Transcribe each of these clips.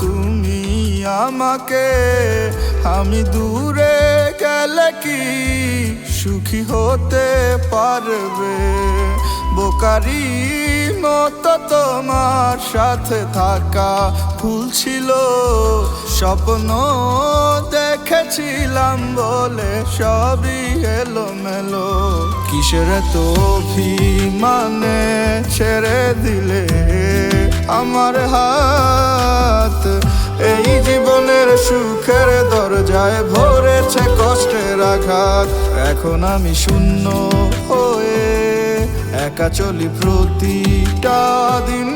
তুমি আমাকে, আমি দূরে গেলে কি সুখী হতে পারবে? বোকারি মতো তোমার সাথে থাকা ফুল ছিল, স্বপ্ন দেখেছিলাম বলে সবই এলো মেলো কিসের তো মানে ছেড়ে দিলে আমার হাত? এই জীবনের সুখের দরজায় ভরেছে কষ্টের আঘাত। এখন আমি শূন্য হয়ে একা চলি প্রতিটা দিন।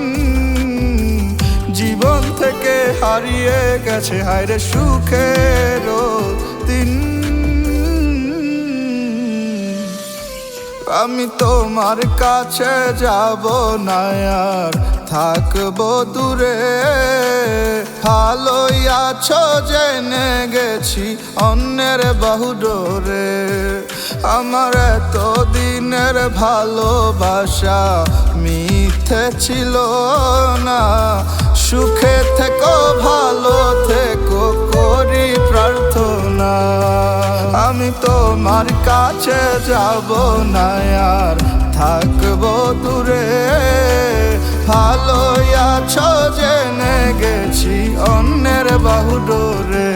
জীবন থেকে হারিয়ে গেছে, হায়রে সুখের দিন। আমি তোমার কাছে যাব না, আর থাকব দূরে। ভালোই আছো, জেনে গেছি অন্যের বহুডোরে আমার এত দিনের ভালোবাসা মিথ্যে ছিল না। সুখে থেকো, ভালো থেকো করি প্রার্থনা। আমি তোমার কাছে যাব না আর বাহুডোরে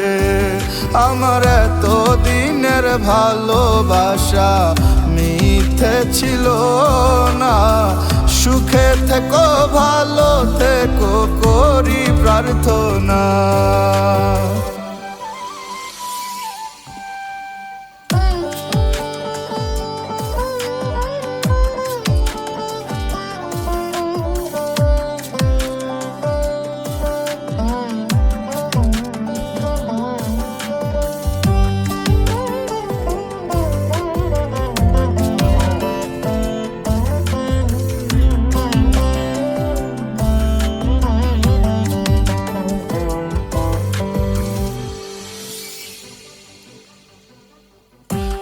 আমার এত দিনের ভালোবাসা মিথ্যে ছিল না। সুখে থেকো ভালো থেকো করি প্রার্থনা।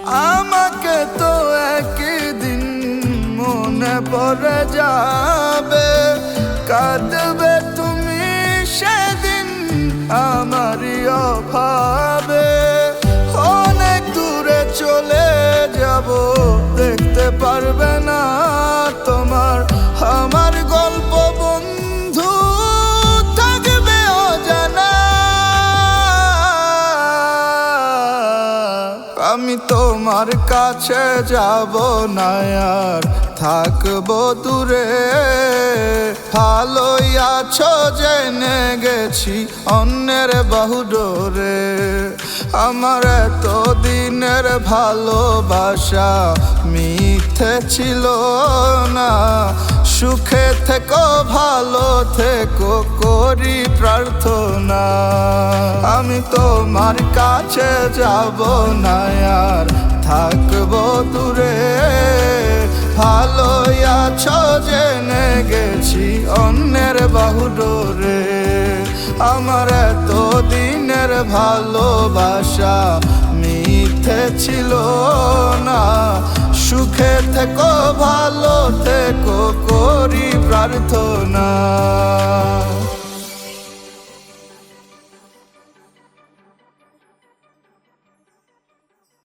আমাকে তো একদিন মনে পড়ে যাবে আমি তোমার কাছে যাব না আর থাকব দূরে। ভালোই আছো জেনে গেছি অন্যের বহুডোরে আমার এত দিনের ভালোবাসা মিথ্যে ছিল না। সুখে থেকো, ভালো থেকো, করি প্রার্থনা। আমি তোমার কাছে যাব না আর থাকব দূরে। ভালো আছো জেনে গেছি অন্যের বাহুডোরে আমার এত দিনের ভালোবাসা মিথ্যে ছিল না। সুখে থেকো ভালো থেকো করি প্রার্থনা।